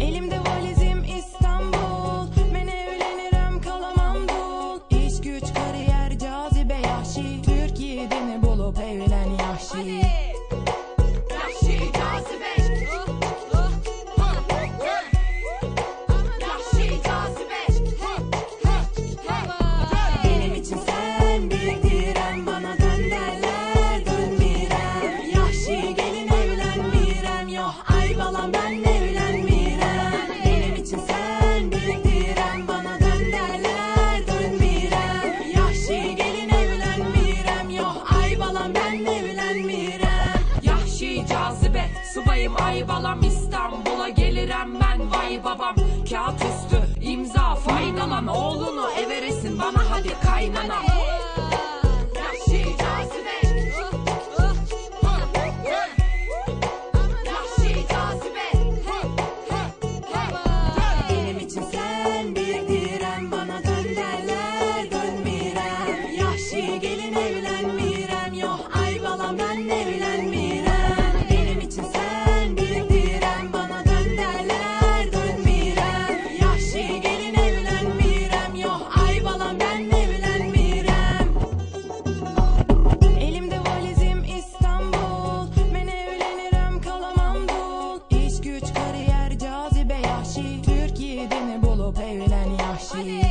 Elimde valizim İstanbul. Ben evlenirim kalamam İş güç kariyer cazibe yahşi. Türkiye'de ne bulup evlen yahşi? Yahşi Ay balam ben evlenmirem. Benim için sen bir Bana dön derler Yahşi gelin evlenmirem. Yok ay balam ben evlenmirem. Yahşi cazibe Subayım ay balam. İstanbul'a gelirem ben. Vay babam Kağıt üstü imza. Faydalan Oğlunu everesin bana. Hadi kaynana evlen